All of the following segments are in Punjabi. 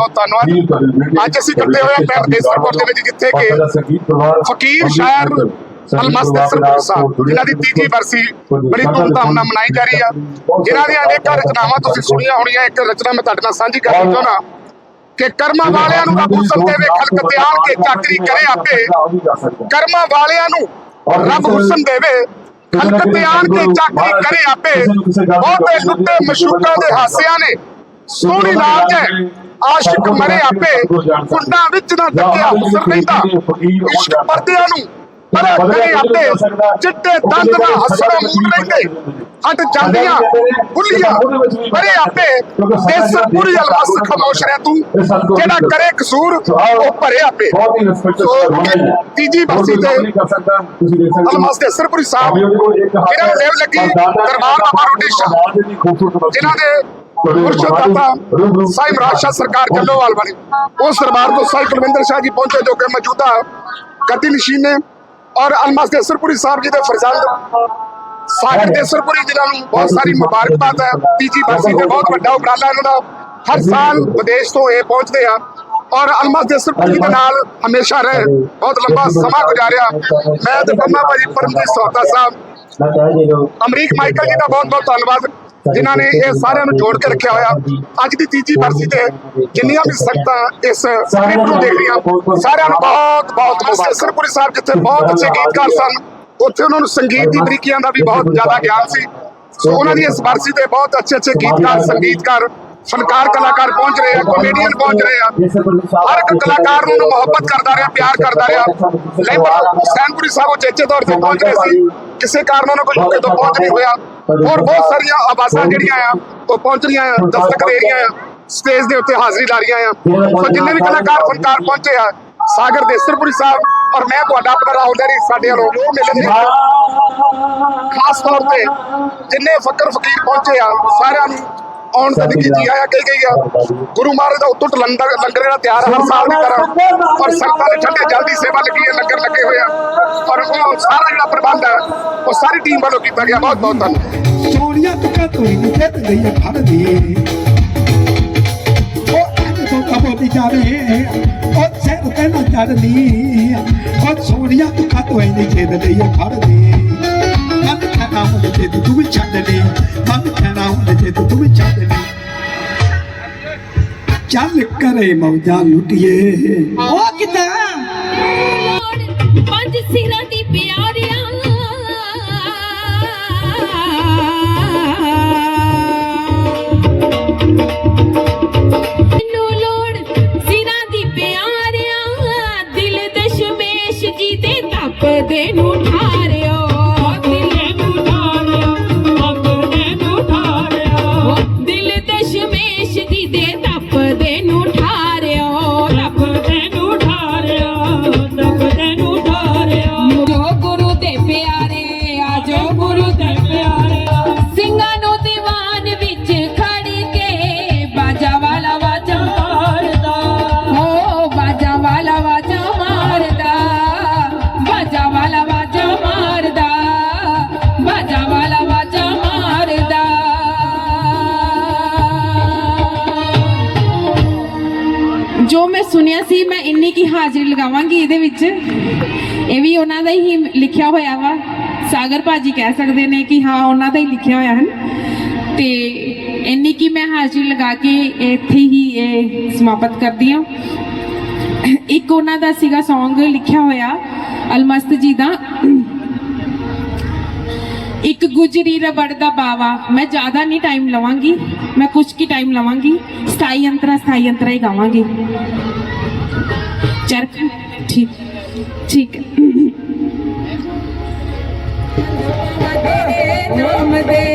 ਬਹੁਤ ਧੰਨਵਾਦ ਅੱਜ ਅਸੀਂ ਇਕੱਠੇ ਹੋਏ ਹਾਂ ਦੇਸਰਪੁਰ ਦੇ ਵਿੱਚ ਜਿੱਥੇ ਕਿ ਫਕੀਰ ਸ਼ਾਇਰ ਅਲਮਸਤ ਸਾਹਿਬ ਜਿਨ੍ਹਾਂ ਦੀ ਤੀਜੀ ਬਰਸੀ ਬੜੀ ਧੂਮਧਾਮ ਨਾਲ ਮਨਾਈ ਜਾ ਰਹੀ ਆ ਜਿਨ੍ਹਾਂ ਦੀਆਂ ਅਨੇਕਾਂ ਰਚਨਾਵਾਂ ਤੁਸੀਂ ਸੁਣੀਆਂ ਹੋਣੀਆਂ ਇੱਕ ਰਚਨਾ ਮੈਂ ਤੁਹਾਡੇ ਨਾਲ ਸਾਂਝੀ ਕਰਨੀ ਚਾਹੁੰਦਾ ਕਿ ਕਰਮਾਂ ਵਾਲਿਆਂ ਨੂੰ ਰੱਬ ਹੁਸਨ ਦੇਵੇ ਖਲਕ ਤਿਆਰ ਕੇ ਚਾਕਰੀ ਕਰੇ ਆਪੇ ਕਰਮਾਂ ਵਾਲਿਆਂ ਨੂੰ ਰੱਬ ਹੁਸਨ ਦੇਵੇ ਖਲਕ ਤਿਆਰ ਕੇ ਚਾਕਰੀ ਕਰੇ ਆਪੇ ਬਹੁਤੇ ਲੁੱਟੇ ਮਸ਼ੂਕਾਂ ਦੇ ਹਾਸਿਆਂ ਨੇ ਸੋਹਣੀ ਲਾਜ ਹੈ। ਆਸ਼ਿਕ ਮਰੇ ਆਪੇ ਕੁੰਡਾਂ ਵਿੱਚ ਨਾ ਟੱਕਿਆ ਹੁਸਨ ਰਹਿੰਦਾ ਇਸ਼ਕ ਪਰਦਿਆਂ ਨੂੰ ਮਰੇ ਕਰੇ ਆਪੇ ਚਿੱਟੇ ਦੰਦ ਨਾ ਹਸੜਾ ਮੂੰਹ ਰਹਿੰਦੇ ਹਟ ਜਾਂਦੀਆਂ ਬੁੱਲੀਆਂ ਮਰੇ ਆਪੇ। ਦੇਸ ਪੂਰੀ ਅਲਮਸ ਖਮੋਸ਼ ਰਹਿ ਤੂੰ ਜਿਹੜਾ ਕਰੇ ਕਸੂਰ ਉਹ ਭਰੇ ਆਪੇ। ਤੀਜੀ ਬਰਸੀ ਤੇ ਅਲਮਸ ਦੇ ਸਰਪੁਰੀ ਸਾਹਿਬ ਇਹਨਾਂ ਨੂੰ ਦੇਵ ਲੱਗੀ? ਦਰਬਾਰ ਬਾਬਾ ਰੋਟੀ ਸ਼ਾਹ ਜਿਨ੍ਹਾਂ ਦੇ ਸਰਕਾਰ ਜੱਲੋਵਾਲ ਵਾਲੇ ਉਸ ਦਰਬਾਰ ਤੋਂ ਸਾਈਂ ਕੁਲਵਿੰਦਰ ਸ਼ਾਹ ਜੀ ਪਹੁੰਚੇ ਜੋ ਕਿ ਮੌਜੂਦਾ ਗੱਦੀ ਨਸ਼ੀਨ ਨੇ ਔਰ ਅਲਮਸ ਦੇ ਸਰਪੁਰੀ ਸਾਹਿਬ ਜੀ ਦੇ ਫਰਜ਼ੰਦ। ਸਾਗਰ ਦੇ ਸਰਪੁਰੀ ਜਿਨ੍ਹਾਂ ਨੂੰ ਬਹੁਤ ਸਾਰੀ ਮੁਬਾਰਕਬਾਦ ਹੈ। ਤੀਜੀ ਬਰਸੀ ਤੇ ਬਹੁਤ ਵੱਡਾ ਉਪਰਾਲਾ ਇਹਨਾਂ ਦਾ। ਹਰ ਸਾਲ ਵਿਦੇਸ਼ ਤੋਂ ਇਹ ਪਹੁੰਚਦੇ ਆ। ਔਰ ਅਲਮਸ ਦੇ ਸਰਪੁਰੀ ਦੇ ਨਾਲ ਹਮੇਸ਼ਾ ਰਹੇ। ਬਹੁਤ ਲੰਬਾ ਸਮਾਂ ਗੁਜ਼ਾਰਿਆ। ਮੈਂ ਤੇ ਪੰਮਾ ਭਾਜੀ ਪਰਮਜੀਤ ਸੋਤਾ ਸਾਹਿਬ। ਅਮਰੀਕ ਮਾਈਕਲ ਜੀ ਦਾ ਬਹੁਤ ਬਹੁਤ ਧੰਨਵਾਦ। ਜਿਨ੍ਹਾਂ ਨੇ ਇਹ ਸਾਰਿਆਂ ਨੂੰ ਜੋੜ ਕੇ ਰੱਖਿਆ ਹੋਇਆ। ਅੱਜ ਦੀ ਤੀਜੀ ਬਰਸੀ ਤੇ ਜਿੰਨੀਆਂ ਵੀ ਸੰਗਤਾਂ ਇਸ ਕਲਿੱਪ ਨੂੰ ਦੇਖ ਰਹੀਆਂ ਸਾਰਿਆਂ ਨੂੰ ਬਹੁਤ ਬਹੁਤ ਮੁਬਾਰਕ ਸਰਪੁਰੀ ਸਾਹਿਬ ਜਿੱਥੇ ਬਹੁਤ ਅੱਛੇ ਗੀਤਕਾਰ ਸਨ ਉੱਥੇ ਉਹਨਾਂ ਨੂੰ ਸੰਗੀਤ ਦੀ ਬਰੀਕੀਆਂ ਦਾ ਵੀ ਬਹੁਤ ਜ਼ਿਆਦਾ ਗਿਆਨ ਸੀ। ਸੋ ਉਹਨਾਂ ਦੀ ਇਸ ਬਰਸੀ ਤੇ ਬਹੁਤ ਅੱਛੇ ਅੱਛੇ ਗੀਤਕਾਰ ਸੰਗੀਤਕਾਰ ਫਨਕਾਰ ਕਲਾਕਾਰ ਪਹੁੰਚ ਰਹੇ ਆ ਕਾਮੇਡੀਅਨ ਪਹੁੰਚ ਰਹੇ ਆ। ਹਰ ਇੱਕ ਕਲਾਕਾਰ ਨੂੰ ਮੁਹੱਬਤ ਕਰਦਾ ਰਿਹਾ ਪਿਆਰ ਕਰਦਾ ਰਿਹਾ। ਲੈਬਰ ਹੁਸੈਨਪੁਰੀ ਸਾਹਿਬ ਉਹ ਚੇਚੇ ਤੌਰ ਤੇ ਪਹੁੰਚ ਰਹੇ ਸੀ। ਕਿਸੇ ਕਾਰਨ ਉਹਨਾਂ ਕੋਲ ਯੂਕੇ ਤੋਂ ਪਹੁੰਚ ਨਹੀਂ ਹੋਇਆ। ਹੋਰ ਬਹੁਤ ਸਾਰੀਆਂ ਆਵਾਜ਼ਾਂ ਜਿਹੜੀਆਂ ਆ ਉਹ ਪਹੁੰਚ ਰਹੀਆਂ ਆ ਦਸਤਕ ਦੇ ਰਹੀਆਂ ਆ ਸਟੇਜ ਦੇ ਉੱਤੇ ਹਾਜ਼ਰੀ ਲਾ ਰਹੀਆਂ ਆ। ਸੋ ਜਿੰਨੇ ਵੀ ਕਲਾਕਾਰ ਫਨਕਾਰ ਪਹੁੰਚੇ ਆ ਸਾਗਰ ਦੇਸਰਪੁਰੀ ਸਾਹਿਬ ਔਰ ਮੈਂ ਤੁਹਾਡਾ ਆਪਣਾ ਰਾਹੁਲ ਡੈਰੀ ਸਾਡੇ ਵੱਲੋਂ ਉਹ ਮਿਲਣ ਦੀ ਖਾਸ ਤੌਰ ਤੇ ਜਿੰਨੇ ਫਕਰ ਫਕੀਰ ਪਹੁੰਚੇ ਆ ਸਾਰਿਆਂ ਨੂੰ ਆਉਣ ਤੇ ਨਿੱਕੀ ਜੀ ਆਇਆ ਕਹੀ ਗਈ ਆ। ਗੁਰੂ ਮਹਾਰਾਜ ਦਾ ਉਤਟ ਲੰਗਰ ਲੰਗਰ ਜਿਹੜਾ ਤਿਆਰ ਹਰ ਸਾਲ ਦੀ ਤਰ੍ਹਾਂ ਔਰ ਸੰਗਤਾਂ ਦੇ ਠੰਡੇ ਜਲਦੀ ਸੇਵਾ ਲੱਗੀ ਹੈ ਲੰਗਰ ਲੱਗੇ ਹੋਏ ਆ। ਔਰ ਉਹ ਸਾਰਾ ਜਿਹੜਾ ਪ੍ਰਬੰਧ ਹੈ ਉਹ ਸਾਰੀ ਟੀਮ ਵੱਲੋਂ ਕੀਤਾ ਗਿਆ। ਬਹੁਤ ਬਹੁਤ ਧੰਨਵਾਦ। ਸੋਹਣੀਆਂ ਤੁਕਾਂ ਤੋਂ ਹੀ ਨਿਕਟ ਗਈ ਆ ਫੜਦੀ ਉਹ ਅੱਜ ਤੋਂ ਕਬੋਦੀ ਜਾਵੇ ਉਹ ਸਿਰ ਤੇ ਨਾ ਚੜਨੀ ਉਹ ਸੋਹਣੀਆਂ ਤੁਕਾਂ ਤੋਂ ਹੀ ਨਿਕਟ ਗਈ ਆ ਫੜਦੀ ਮਨ ਕਹਿਣਾ ਹੁੰਦੇ ਤੇ ਤੂੰ ਵੀ ਛੱਡ ਦੇ ਮਨ ਕਹਿਣਾ ਹੁੰਦੇ ਤੇ ਤੂੰ ਵੀ ਛੱਡ ਦੇ ਚੱਲ ਕਰੇ ਮੌਜਾਂ ਲੁੱਟੀਏ ਉਹ ਕਿਦਾਂ ਪੰਜ ਮੈਂ ਸੁਣਿਆ ਸੀ, ਮੈਂ ਇੰਨੀ ਕੀ ਹਾਜ਼ਰੀ ਲਗਾਵਾਂਗੀ ਇਹਦੇ ਵਿੱਚ। ਇਹ ਵੀ ਉਹਨਾਂ ਦਾ ਹੀ ਲਿਖਿਆ ਹੋਇਆ ਵਾ। ਸਾਗਰ ਭਾਜੀ ਕਹਿ ਸਕਦੇ ਨੇ ਕਿ ਹਾਂ, ਉਹਨਾਂ ਦਾ ਹੀ ਲਿਖਿਆ ਹੋਇਆ ਹਨ। ਤੇ ਇੰਨੀ ਕੀ ਮੈਂ ਹਾਜ਼ਰੀ ਲਗਾ ਕੇ ਇੱਥੇ ਹੀ ਇਹ ਸਮਾਪਤ ਕਰਦੀ ਹਾਂ। ਇੱਕ ਉਹਨਾਂ ਦਾ ਸੀਗਾ Song ਲਿਖਿਆ ਹੋਇਆ, ਅਲਮਸਤ ਜੀ ਦਾ। ਇੱਕ ਗੁਜਰੀ ਰਬੜ ਦਾ ਬਾਵਾ। ਮੈਂ ਜ਼ਿਆਦਾ ਨਹੀਂ ਟਾਈਮ ਲਵਾਂਗੀ। ਮੈਂ ਕੁਝ ਕੀ ਟਾਈਮ ਲਵਾਂਗੀ? ਸਥਾਈ ਅੰਤਰਾ ਸਥਾਈ ਅੰਤਰਾ ਹੀ ਗਾਵਾਂਗੀ। ਚਰਖ। ਠੀਕ। ਠੀਕ। ਹੈ ਤੇਰੇ ਨਾਮ ਦੇ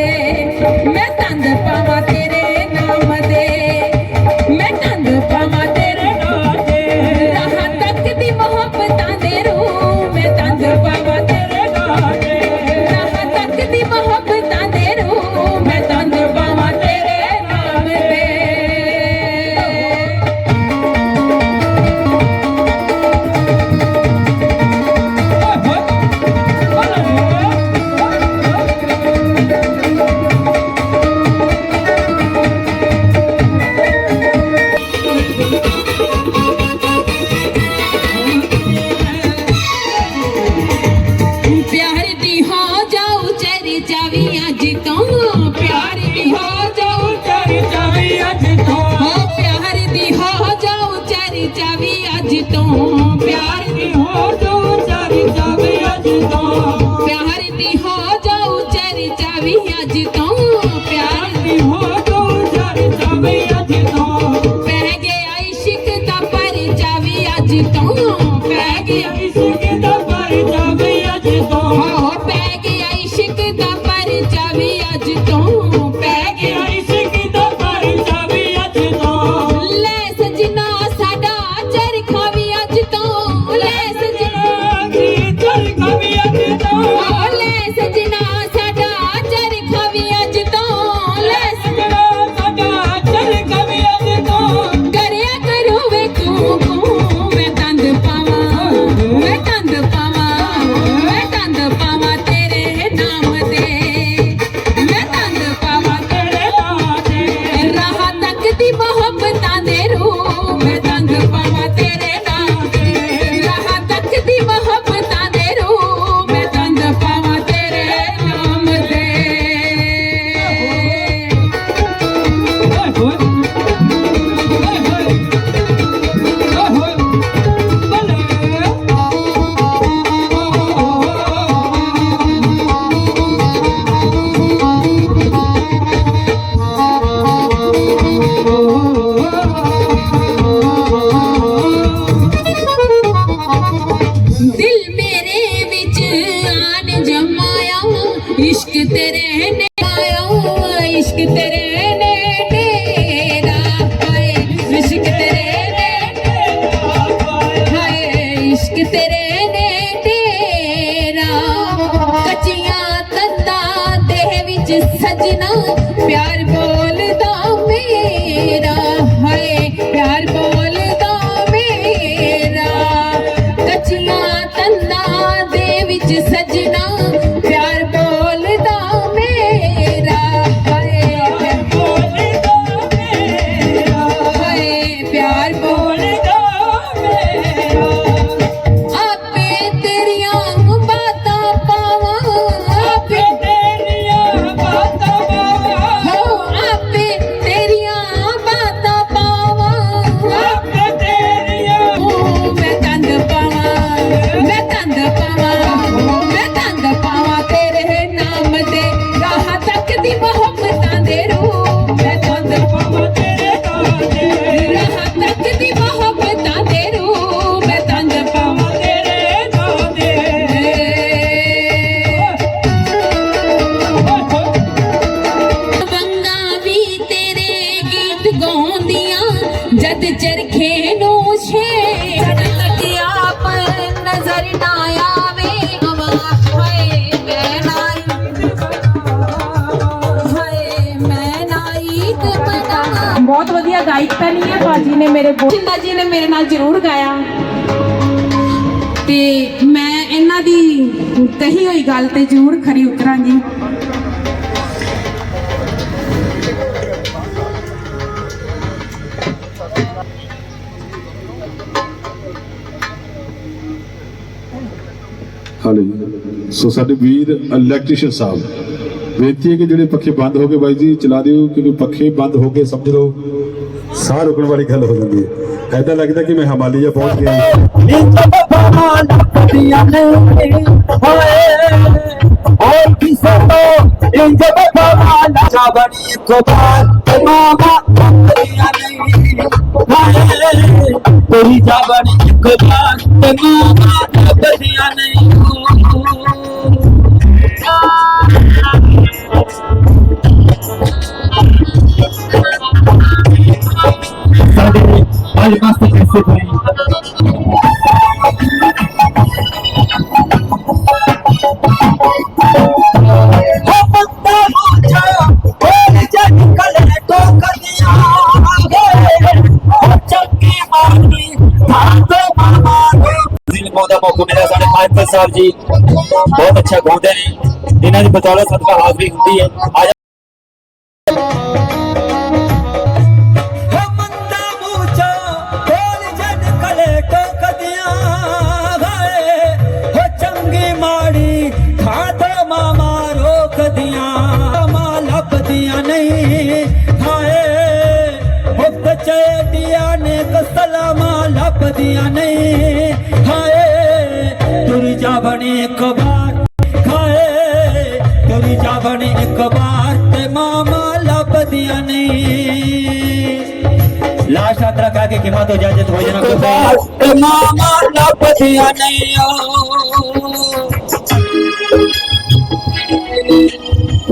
ਤੋਂ ਪੈ ਗਿਆ ਦੇ ਵਿੱਚ ਸਜਣਾ ਪਿਆਰ ਜਦ ਚਰਖੇ ਨੂੰ ਛੇ। ਛੱਡ ਆਪ ਨਜ਼ਰ ਨਾ ਆਵੇ ਹਵਾ ਹਾਏ ਮੈਂ ਨਾਈ। ਹਾਏ ਮੈਂ ਨਾਈ ਤੇ ਬਣਾ ਬਹੁਤ ਵਧੀਆ ਗਾਇਕ ਤਾਂ ਨਹੀਂ ਹੈ ਬਾਜੀ ਨੇ ਮੇਰੇ ਜਿੰਦਾ ਜੀ ਨੇ ਮੇਰੇ ਨਾਲ ਜ਼ਰੂਰ ਗਾਇਆ। ਤੇ ਮੈਂ ਇਹਨਾਂ ਦੀ ਕਹੀ ਹੋਈ ਗੱਲ ਤੇ ਜ਼ਰੂਰ ਖਰੀ ਉਤਰਾਂਗੀ। ਹਾਂਜੀ ਸੋ ਸਾਡੇ ਵੀਰ ਇਲੈਕਟ੍ਰੀਸ਼ੀਅਨ ਸਾਹਿਬ, ਬੇਨਤੀ ਹੈ ਕਿ ਜਿਹੜੇ ਪੱਖੇ ਬੰਦ ਹੋ ਗਏ ਬਾਈ ਜੀ, ਚਲਾ ਦਿਓ, ਕਿਉਂਕਿ ਪੱਖੇ ਬੰਦ ਹੋ ਗਏ, ਸਮਝ ਲਓ, ਸਾਹ ਰੁਕਣ ਵਾਲੀ ਗੱਲ ਹੋ ਜਾਂਦੀ ਹੈ। ਐਦਾਂ ਲੱਗਦਾ ਕਿ ਮੈਂ ਹਮਾਲੀ ਹਿਮਾਲਿਆ ਪਹੁੰਚ ਗਿਆ। ਨੀਂਦ ਬਾਹਾਂ ਲੱਪਦੀਆਂ ਨੇ ਹੋਏ। और किसे तो इंजब कमाल जबरी कुमार तमामा बंदिया नहीं तेरी जबरी कुमार तमामा बंदिया नहीं ਸਾਡੇ ਅੱਜ ਮਸਤ ਕਿਸੇ ਫਿਲਮਾਂ ਦਾ ਮੌਕਾ ਮਿਲਿਆ ਸਾਡੇ ਮਾਇਕਲ ਸਾਹਿਬ ਜੀ ਬਹੁਤ ਅੱਛਾ ਗਾਉਂਦੇ ਨੇ ਇਹਨਾਂ ਦੀ ਬਤੌਲਤ ਸਦਕਾ ਹਾਜ਼ਰੀ ਹੁੰਦੀ ਹੈ। ਲੱਭਦੀਆਂ ਨਹੀਂ ਹਾਏ ਤੁਰ ਜਾ ਬਣੀ ਇੱਕ ਵਾਰ। ਖਾਏ ਤੁਰ ਜਾ ਬਣੀ ਇੱਕ ਵਾਰ ਤੇ ਮਾਮਾ ਲੱਭਦੀਆਂ ਨਹੀਂ ਲਾਸ਼ ਸ਼ਾਤਰਾ ਕਹਿ ਕੇ ਕਿਮਾ ਤੋਂ ਇਜਾਜ਼ਤ ਹੋ ਜਾਣਾ ਤੇ ਮਾਮਾ ਲੱਭਦੀਆਂ ਨਹੀਂ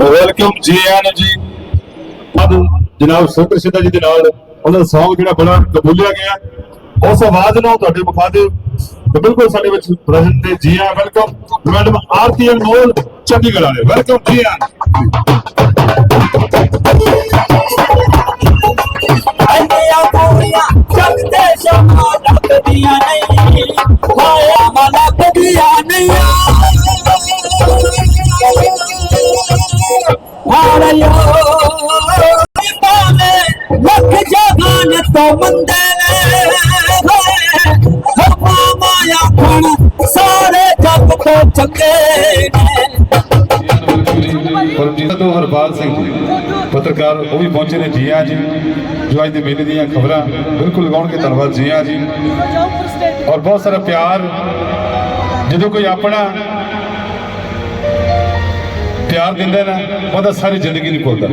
ਵੈਲਕਮ ਜੀ ਆਨ ਜੀ ਅਬ ਜਨਾਬ ਸੁਖਰ ਸਿੱਧਾ ਜੀ ਦੇ ਨਾਲ ਉਹਨਾਂ ਦਾ Song ਜਿਹੜਾ ਬੜਾ ਕਬੂਲਿਆ ਗਿਆ। ਉਸ ਆਵਾਜ਼ ਨਾਲ ਤੁਹਾਡੇ ਮੁਖਾਦੇ ਤੇ ਬਿਲਕੁਲ ਸਾਡੇ ਵਿੱਚ ਪ੍ਰੈਜ਼ੈਂਟ ਨੇ ਜੀ ਆ ਵੈਲਕਮ ਮੈਡਮ ਆਰਤੀ ਅਨਮੋਲ ਚੰਡੀਗੜ੍ਹ ਵਾਲੇ। ਵੈਲਕਮ ਜੀ ਆਨ ਅੰਨੀਆਂ ਪੂਰੀਆਂ ਜਗ ਤੇ ਸ਼ਮਾ ਲੱਭਦੀਆਂ ਨਹੀਂ ਹਾਇਆ ਮਾ ਲੱਭਦੀਆਂ ਨਹੀਂ। ਹਾਰਿਓ ਪਾਵੇਂ ਲੱਖ ਜਹਾਨ ਤੋਂ ਮੰਦੇ ਜਗ ਤੋਂ ਚੰਗੇ ਪਰਮਜੀਤ ਤੋਂ ਹਰਪਾਲ ਸਿੰਘ ਜੀ, ਪੱਤਰਕਾਰ ਉਹ ਵੀ ਪਹੁੰਚੇ ਨੇ ਜੀ ਆ ਜੀ ਜੋ ਅੱਜ ਦੇ ਮੇਲੇ ਦੀਆਂ ਖਬਰਾਂ ਬਿਲਕੁਲ ਲਗਾਉਣ ਕੇ ਧੰਨਵਾਦ ਜੀ ਆ ਜੀ। ਔਰ ਬਹੁਤ ਸਾਰਾ ਪਿਆਰ, ਜਦੋਂ ਕੋਈ ਆਪਣਾ ਪਿਆਰ ਦਿੰਦਾ ਨਾ, ਉਹਦਾ ਸਾਰੀ ਜ਼ਿੰਦਗੀ ਨਹੀਂ ਭੁੱਲਦਾ।